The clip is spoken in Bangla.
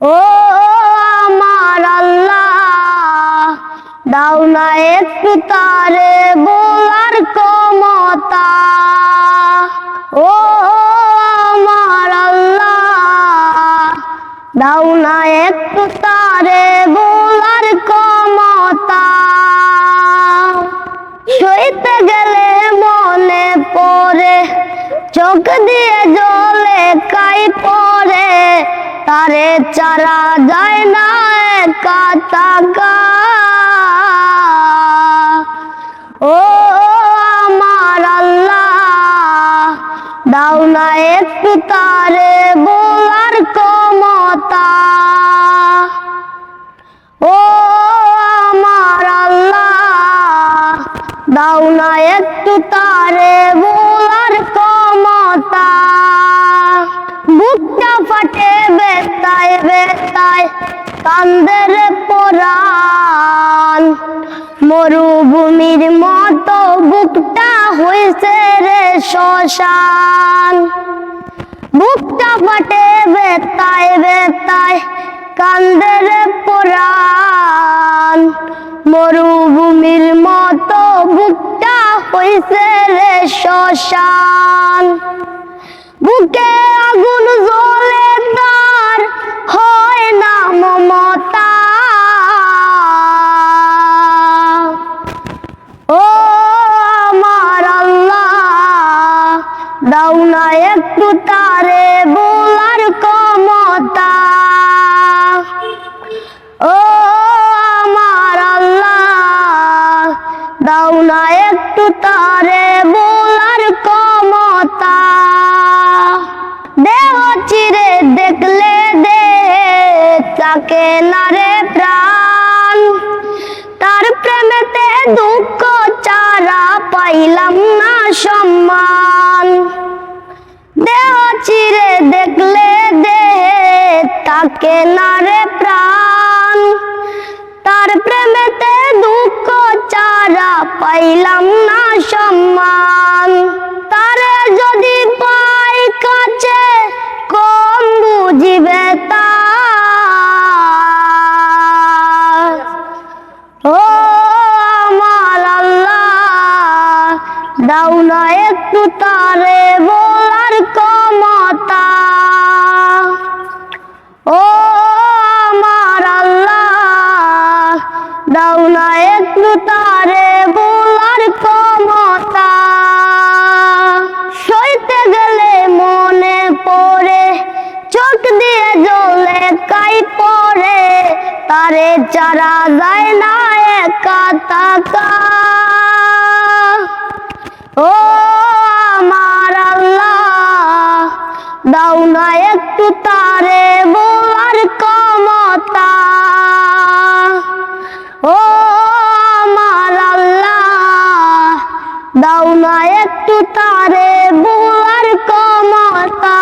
ও আমার আল্লাহ, দাও না একটু তারে বলার ক্ষমতা। ও আমার আল্লাহ, দাও না একটু তারে বলার ক্ষমতা। সইতে গেলে মনে পড়ে, চোখ দিয়ে জলে কাই পড়ে। তারে চারা যায় না একা টাকা ও আমার আল্লাহ, দাও না একটু তারে বলার ক্ষমতা। ও আমার আল্লাহ, দাও না একটু তারে বলার ক্ষমতা। বুকটা ফাটে মরুভূমির মতো বুকটা হয়েছে রে শ্মশান। বুকটা ফাটে বেতায় বেতায় কান্দের পরাণ। মরুভূমির মতো বুকটা হইছে রে শ্মশান। বুকে একটু তারে বলার ক্ষমতা। ও আমার আল্লাহ, দাও না একটু তারে বলার ক্ষমতা। দেহ চিরে দেখলে দে, তাকে নারে প্রাণ। তার প্রেমেতে দুঃখ চারা পাইলাম না সম্মান। তাকে নারে প্রাণ। তার প্রেমেতে দুঃখ চারা পাইলাম না সম্মান। তারে যদি পাই কাছে, কম বুঝিবে তা। ও আমার আল্লাহ, দাও না একটু তারে বলার দাও না একটু তারে বলার ক্ষমতা। সইতে গেলে মনে পড়ে, চোখ দিয়ে জলে কাই পড়ে। তারে চারা যায় না একা টাকা ও আমার আল্লাহ, দাও না একটু তারে বলার দাও না একটু তারে বুয়ার ক্ষমতা